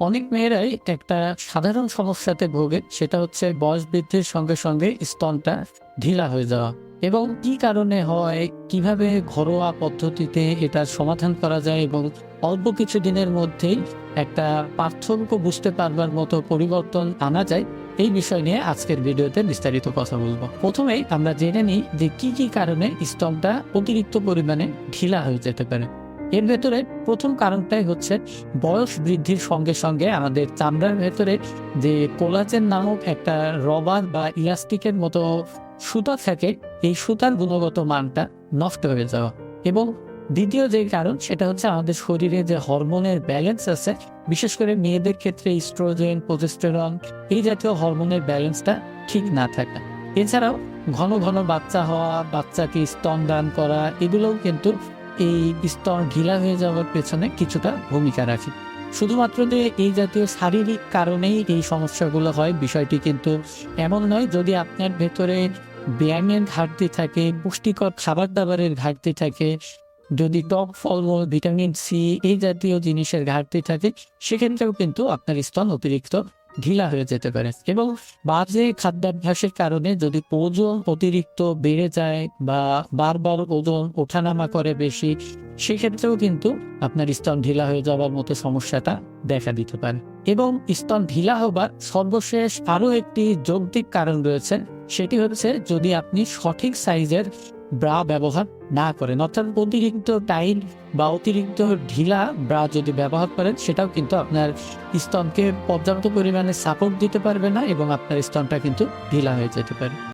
অনেক মেয়েরাই একটা সাধারণ সমস্যাতে ভোগে, সেটা হচ্ছে বয়স বৃদ্ধির সঙ্গে সঙ্গে স্তনটা ঢিলা হয়ে যাওয়া। এবং কি কারণে হয়, কীভাবে ঘরোয়া পদ্ধতিতে এটার সমাধান করা যায় এবং অল্প কিছু দিনের মধ্যেই একটা পার্থক্য বুঝতে পারবার মতো পরিবর্তন আনা যায়, এই বিষয় নিয়ে আজকের ভিডিওতে বিস্তারিত কথা বলব। প্রথমেই আমরা জেনে নিই যে কি কি কারণে স্তনটা অতিরিক্ত পরিমাণে ঢিলা হয়ে যেতে পারে। এর ভেতরে প্রথম কারণটাই হচ্ছে বয়স বৃদ্ধির সঙ্গে সঙ্গে আমাদের চামড়ার ভেতরে যে কোলাজেন নামক একটা রবার বা ইলাস্টিকের মতো সুতা থাকে, এই সুতার গুণগত মানটা নষ্ট হয়ে যাওয়া। এবং দ্বিতীয় যে কারণ, সেটা হচ্ছে আমাদের শরীরে যে হরমোনের ব্যালেন্স আছে, বিশেষ করে মেয়েদের ক্ষেত্রে ইস্ট্রোজেন প্রোজেস্টেরন এই জাতীয় হরমোনের ব্যালেন্সটা ঠিক না থাকা। এছাড়াও ঘন ঘন বাচ্চা হওয়া, বাচ্চাকে স্তন দান করা, এগুলোও কিন্তু এই স্তন ঢিলা হয়ে যাওয়ার পেছনে কিছুটা ভূমিকা রাখে। শুধুমাত্র যে এই জাতীয় শারীরিক কারণেই এই সমস্যাগুলো হয়, বিষয়টি কিন্তু এমন নয়, যদি আপনার ভেতরে ব্যায়ামের ঘাটতি থাকে, পুষ্টিকর খাবার দাবারের ঘাটতি থাকে, যদি টক ফলমূল ভিটামিন সি এই জাতীয় জিনিসের ঘাটতি থাকে, সেক্ষেত্রেও কিন্তু আপনার স্তন অতিরিক্ত ঢিলা হয়ে যেতে পারে। এবং বাজে খাদ্যাভ্যাসের কারণে যদি ওজন অতিরিক্ত বেড়ে যায় বা বারবার ওজন ওঠানামা করে বেশি, সেক্ষেত্রেও কিন্তু আপনার স্তন ঢিলা হয়ে যাওয়ার মতো সমস্যাটা দেখা দিতে পারে। এবং স্তন ঢিলা হবার সর্বশেষ আরও একটি যৌক্তিক কারণ রয়েছে, সেটি হচ্ছে যদি আপনি সঠিক সাইজের ব্রা ব্যবহার না করেন। অর্থাৎ অতিরিক্ত টাইট বা অতিরিক্ত ঢিলা ব্রা যদি ব্যবহার করেন, সেটাও কিন্তু আপনার স্তনকে পর্যাপ্ত পরিমাণে সাপোর্ট দিতে পারবে না এবং আপনার স্তনটা কিন্তু ঢিলা হয়ে যেতে পারে।